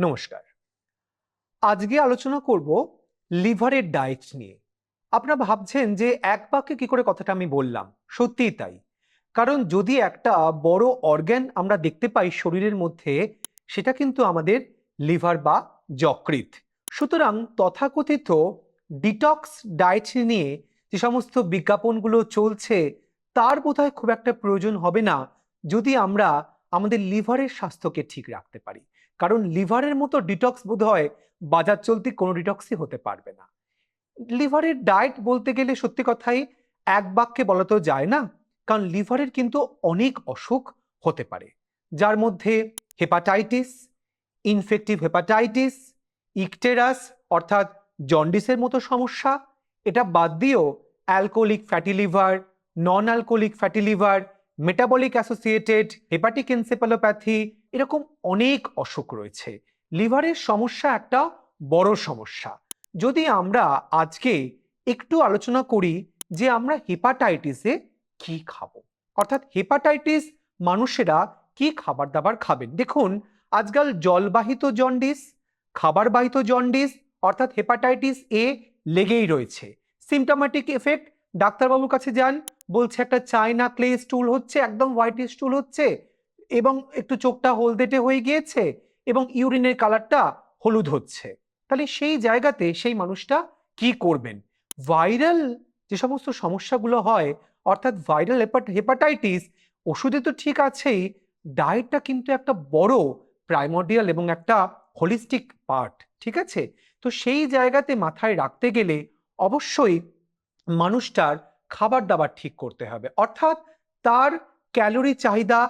নমস্কার। আজকে আলোচনা করব লিভারের ডায়েট নিয়ে। আপনারা ভাবছেন যে এক বাক্যে কি করে কথাটা আমি বললাম? সত্যিই তাই। কারণ যদি একটা বড় অর্গ্যান আমরা দেখতে পাই শরীরের মধ্যে, সেটা কিন্তু আমাদের লিভার বা যকৃত সুতরাং তথাকথিত ডিটক্স ডায়েট নিয়ে যে সমস্ত বিজ্ঞাপনগুলো চলছে, তার বোধহয় খুব একটা প্রয়োজন হবে না যদি আমরা আমাদের লিভারের স্বাস্থ্যকে ঠিক রাখতে পারি। কারণ লিভারের মতো ডিটক্স বোধ হয় বাজার চলতি কোনো ডিটক্সই হতে পারবে না। লিভারের ডায়েট বলতে গেলে সত্যি কথাই এক বাক্যে বলা তো যায় না, কারণ লিভারের কিন্তু অনেক অসুখ হতে পারে, যার মধ্যে হেপাটাইটিস ইনফেক্টিভ হেপাটাইটিস ইকটেরাস অর্থাৎ জন্ডিসের মতো সমস্যা, এটা বাদ দিয়েও alcoholic fatty liver non alcoholic fatty liver metabolic associated hepatic encephalopathy এরকম অনেক অসুখ রয়েছে। লিভারের সমস্যা একটা বড় সমস্যা। যদি আমরা আজকে একটু আলোচনা করি যে আমরা হেপাটাইটিসে কি খাব? অর্থাৎ হেপাটাইটিস মানুষেরা কি খাবার দাবার খাবেন? দেখুন, আজকাল জলবাহিত জন্ডিস, খাবারবাহিত জন্ডিস, অর্থাৎ হেপাটাইটিস এ লেগেই রয়েছে। সিমটোম্যাটিক এফেক্ট ডাক্তারবাবুর কাছে যান, বলছে একটা চায়না ক্লে স্টুল হচ্ছে, একদম হোয়াইট স্টুল হচ্ছে এবং একটু চোখটা হলদেটে হয়ে গিয়েছে এবং ইউরিনের কালারটা হলুদ হচ্ছে। তাহলে সেই জায়গাতে সেই মানুষটা কি করবেন? ভাইরাল যে সমস্ত সমস্যাগুলো হয়, অর্থাৎ ভাইরাল হেপাটাইটিস, ওষুধে তো ঠিক আছেই, ডায়েটটা কিন্তু একটা বড় প্রাইমোডিয়াল এবং একটা হোলিস্টিক পার্ট ঠিক আছে? তো সেই জায়গাতে মাথায় রাখতে গেলে অবশ্যই মানুষটার খাবার দাবার ঠিক করতে হবে। অর্থাৎ তার ক্যালোরি চাহিদা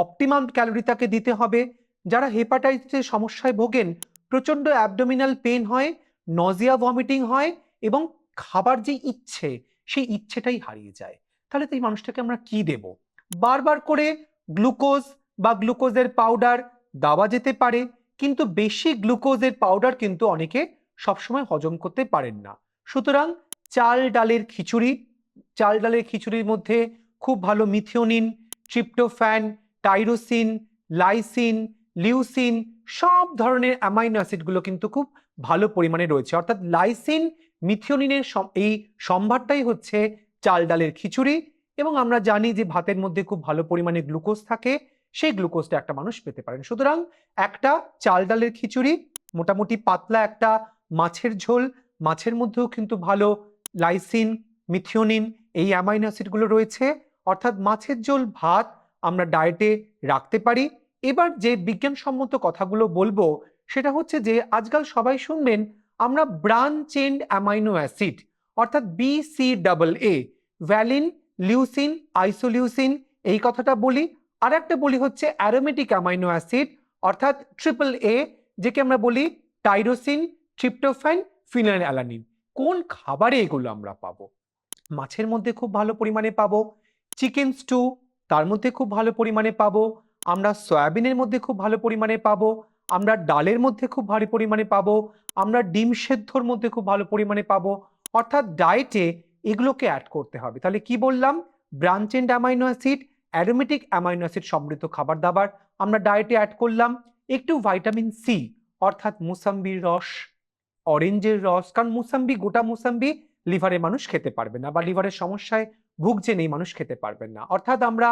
অপটিমাম ক্যালোরি তাকে দিতে হবে। যারা হেপাটাইটিসের সমস্যায় ভোগেন, প্রচণ্ড অ্যাবডোমিনাল পেন হয়, নজিয়া ভমিটিং হয় এবং খাবার যে ইচ্ছে, সেই ইচ্ছেটাই হারিয়ে যায়। তাহলে তো এই মানুষটাকে আমরা কি দেব? বারবার করে গ্লুকোজ বা গ্লুকোজের পাউডার দেওয়া যেতে পারে, কিন্তু বেশি গ্লুকোজের পাউডার কিন্তু অনেকে সবসময় হজম করতে পারেন না। সুতরাং চাল ডালের খিচুড়ি, চাল ডালের খিচুড়ির মধ্যে খুব ভালো methionine, tryptophan tyrosine, lysine, leucine সব ধরনের অ্যামাইনো অ্যাসিডগুলো কিন্তু খুব ভালো পরিমাণে রয়েছে। অর্থাৎ লাইসিন মিথিওনিনের এই সম্ভারটাই হচ্ছে চাল ডালের খিচুড়ি এবং আমরা জানি যে ভাতের মধ্যে খুব ভালো পরিমাণে গ্লুকোজ থাকে, সেই গ্লুকোজটা একটা মানুষ পেতে পারেন। সুতরাং একটা চাল ডালের খিচুড়ি, মোটামুটি পাতলা একটা মাছের ঝোল, মাছের মধ্যেও কিন্তু ভালো লাইসিন, মিথিওনিন এই অ্যামাইনো অ্যাসিডগুলো রয়েছে। অর্থাৎ মাছের ঝোল, ভাত আমরা ডায়েটে রাখতে পারি। এবার যে বিজ্ঞানসম্মত কথাগুলো বলব, সেটা হচ্ছে যে আজকাল সবাই শুনবেন, আমরা ব্রান চেন্ড অ্যামাইনো অ্যাসিড, অর্থাৎ B C double A valine leucine isoleucine এই কথাটা বলি। আর একটা বলি হচ্ছে অ্যারোমেটিক অ্যামাইনো অ্যাসিড অর্থাৎ ট্রিপল এ যেকে আমরা বলি টাইরোসিন ট্রিপ্টোফ্যান ফিনাইল অ্যালানিন কোন খাবারে এগুলো আমরা পাবো? মাছের মধ্যে খুব ভালো পরিমাণে পাবো। চিকেন স্টু তার মধ্যে খুব ভালো পরিমাণে পাবো। আমরা সয়াবিনের মধ্যে খুব ভালো পরিমাণে পাবো। আমরা ডালের মধ্যে খুব ভালো পরিমাণে পাবো। আমরা ডিম সেদ্ধর মধ্যে খুব ভালো পরিমাণে পাবো। অর্থাৎ ডায়েটে এগুলোকে অ্যাড করতে হবে। তাহলে কি বললাম? Branched amino acid aromatic amino acid সমৃদ্ধ খাবার দাবার আমরা ডায়েটে অ্যাড করলাম। একটু ভাইটামিন সি অর্থাৎ মুসাম্বির রস অরেঞ্জের রস, কারণ মুসাম্বি, গোটা মুসাম্বি লিভারের মানুষ খেতে পারবে না বা লিভারের সমস্যায় ভুগছেন এই মানুষ খেতে পারবেন না। অর্থাৎ আমরা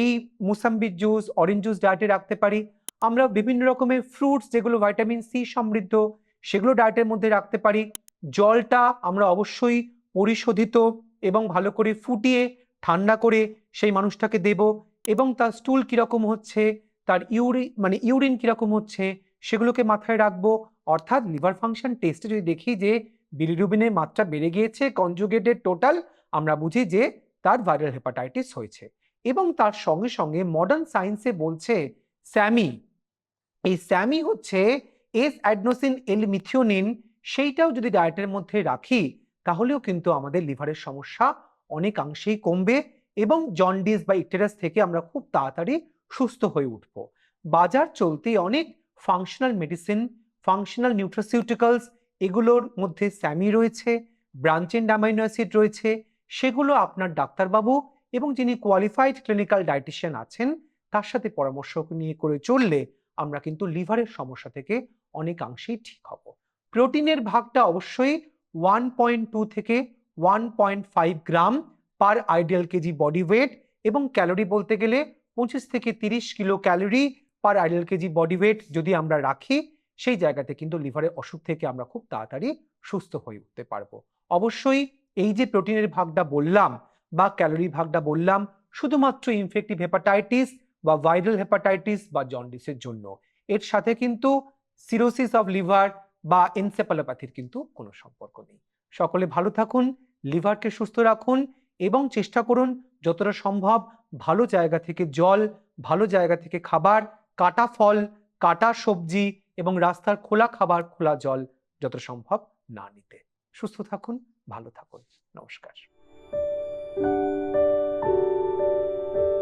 এই মুসাম্বির জুস অরেঞ্জ জুস ডায়েটে রাখতে পারি। আমরা বিভিন্ন রকমের ফ্রুটস যেগুলো ভাইটামিন সি সমৃদ্ধ, সেগুলো ডায়েটের মধ্যে রাখতে পারি। জলটা আমরা অবশ্যই পরিশোধিত এবং ভালো করে ফুটিয়ে, ঠান্ডা করে সেই মানুষটাকে দেব এবং তার স্টুল কীরকম হচ্ছে, তার ইউরি মানে ইউরিন কীরকম হচ্ছে, সেগুলোকে মাথায় রাখব। অর্থাৎ লিভার ফাংশন টেস্টে যদি দেখি যে বিলিরুবিনের মাত্রা বেড়ে গিয়েছে কনজুগেটেড টোটাল আমরা বুঝি যে তার ভাইরাল হেপাটাইটিস হয়েছে। এবং তার সঙ্গে সঙ্গে মডার্ন সায়েন্সে বলছে স্যামি। এই স্যামি হচ্ছে এস অ্যাডনোসিন এল মিথিওনিন সেইটাও যদি ডায়েটের মধ্যে রাখি, তাহলেও কিন্তু আমাদের লিভারের সমস্যা অনেকাংশেই কমবে এবং জন্ডিস বা ইকটেরাস থেকে আমরা খুব তাড়াতাড়ি সুস্থ হয়ে উঠব। বাজার চলতে অনেক ফাংশনাল মেডিসিন ফাংশনাল নিউট্রাসিউটিক্যালস এগুলোর মধ্যে স্যামি রয়েছে ব্রাঞ্চেন্ড অ্যামাইনো অ্যাসিড রয়েছে সেগুলো আপনার ডাক্তারবাবু এবং যিনি কোয়ালিফাইড ক্লিনিক্যাল ডায়েটিশিয়ান আছেন, তার সাথে পরামর্শ নিয়ে করে চললে আমরা কিন্তু লিভারের সমস্যা থেকে অনেকাংশেই ঠিক হব। প্রোটিনের ভাগটা অবশ্যই ওয়ান পয়েন্ট টু থেকে one point five gram per ideal KG body weight এবং ক্যালোরি বলতে গেলে পঁচিশ থেকে তিরিশ kilo calorie per ideal KG body weight যদি আমরা রাখি, সেই জায়গাতে কিন্তু লিভারের অসুখ থেকে আমরা খুব তাড়াতাড়ি সুস্থ হয়ে উঠতে পারব। অবশ্যই এই যে প্রোটিনের ভাগটা বললাম বা ক্যালোরি ভাগটা বললাম, শুধুমাত্র ইনফেক্টিভ হেপাটাইটিস বা ভাইরাল হেপাটাইটিস বা জন্ডিসের জন্য। এর সাথে কিন্তু সিরোসিস অফ লিভার বা এনসেপালোপ্যাথির কিন্তু কোনো সম্পর্ক নেই। সকলে ভালো থাকুন লিভারকে সুস্থ রাখুন এবং চেষ্টা করুন যতটা সম্ভব ভালো জায়গা থেকে জল, ভালো জায়গা থেকে খাবার, কাটা ফল, কাটা সবজি এবং রাস্তার খোলা খাবার, খোলা জল যত সম্ভব না নিতে। সুস্থ থাকুন ভালো থাকুন নমস্কার।